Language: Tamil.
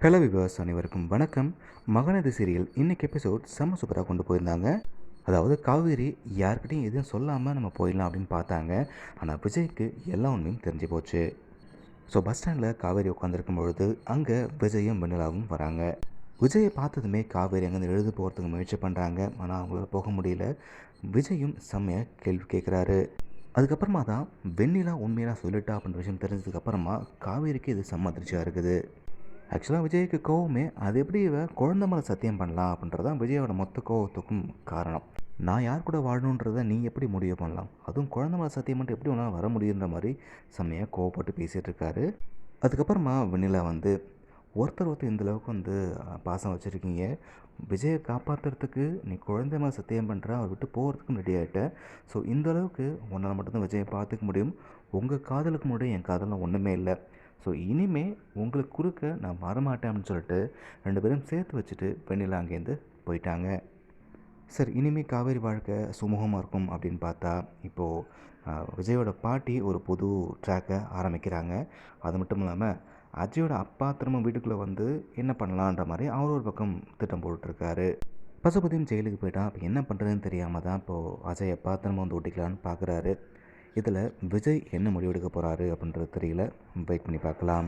ஹலோ விவாஸ் அனைவருக்கும் வணக்கம். மகனது சீரியல் இன்னைக்கு எபிசோட் செம்ம சூப்பராக கொண்டு போயிருந்தாங்க. அதாவது காவேரி யார்கிட்டையும் எதுவும் சொல்லாமல் நம்ம போயிடலாம் அப்படின்னு பார்த்தாங்க. ஆனால் விஜய்க்கு எல்லா உண்மையும் தெரிஞ்சு போச்சு. ஸோ பஸ் ஸ்டாண்டில் காவேரி உட்காந்துருக்கும் பொழுது அங்கே விஜயும் வெண்ணிலாவும் வராங்க. விஜயை பார்த்ததுமே காவேரி அங்கேருந்து எழுது போகிறதுக்கு முயற்சி பண்ணுறாங்க ஆனால் அவங்களால போக முடியல. விஜயும் செம்மையாக கேள்வி கேட்குறாரு அதுக்கப்புறமா தான் வெண்ணிலா உண்மையெல்லாம் சொல்லிட்டா அப்படின்ற விஷயம் தெரிஞ்சதுக்கப்புறமா காவேரிக்கு இது செம்ம அதிர்ச்சியாக இருக்குது. ஆக்சுவலாக விஜய்க்கு கோவமே அது எப்படி இவ குழந்தை மேலே சத்தியம் பண்ணலாம் அப்படின்றது தான் விஜயோட மொத்த கோவத்துக்கும் காரணம். நான் யார் கூட வாழணுன்றதை நீ எப்படி முடிவு பண்ணலாம்? அதுவும் குழந்த மேலே சத்தியம் மட்டும் எப்படி உன்னால் வர முடியுன்ற மாதிரி செம்மையாக கோவப்பட்டு பேசிகிட்டு இருக்காரு. அதுக்கப்புறமா வெண்ணிலா வந்து ஒருத்தர் ஒருத்தர் இந்த அளவுக்கு வந்து பாசம் வச்சுருக்கீங்க. விஜயை காப்பாற்றுறதுக்கு நீ குழந்தை மேலே சத்தியம் பண்ணுற அவர் விட்டு போகிறதுக்கும் ரெடி ஆகிட்ட ஸோ இந்த அளவுக்கு உன்னால் மட்டும்தான் விஜயை பார்த்துக்க முடியும். உங்கள் காதலுக்கு முன்னாடி என் காதலில் ஒன்றுமே இல்லை. ஸோ இனிமே உங்களுக்கு குறுக்க நான் வரமாட்டேன் அப்படின்னு சொல்லிட்டு ரெண்டு பேரும் சேர்த்து வச்சுட்டு வெண்ணிலா அங்கேருந்து போயிட்டாங்க. சார் இனிமேல் காவேரி வாழ்க்கை சுமூகமாக இருக்கும் அப்படின்னு பார்த்தா இப்போது விஜயோட பாட்டி ஒரு புது ட்ராக்கை ஆரம்பிக்கிறாங்க. அது மட்டும் இல்லாமல் அஜயோட அப்பா திரும்ப வீட்டுக்குள்ளே வந்து என்ன பண்ணலான்ற மாதிரி அவர் ஒரு பக்கம் திட்டம் போட்டுட்ருக்காரு. பசுபதியும் ஜெயிலுக்கு போயிட்டான் அப்போ என்ன பண்ணுறதுன்னு தெரியாமல் தான் இப்போது அஜய் அப்பா திரும்ப வந்து ஓட்டிக்கலான்னு பார்க்குறாரு இதில் விஜய் என்ன முடிவெடுக்க போகிறாரு அப்படின்றது தெரியல. வெயிட் பண்ணி பார்க்கலாம்.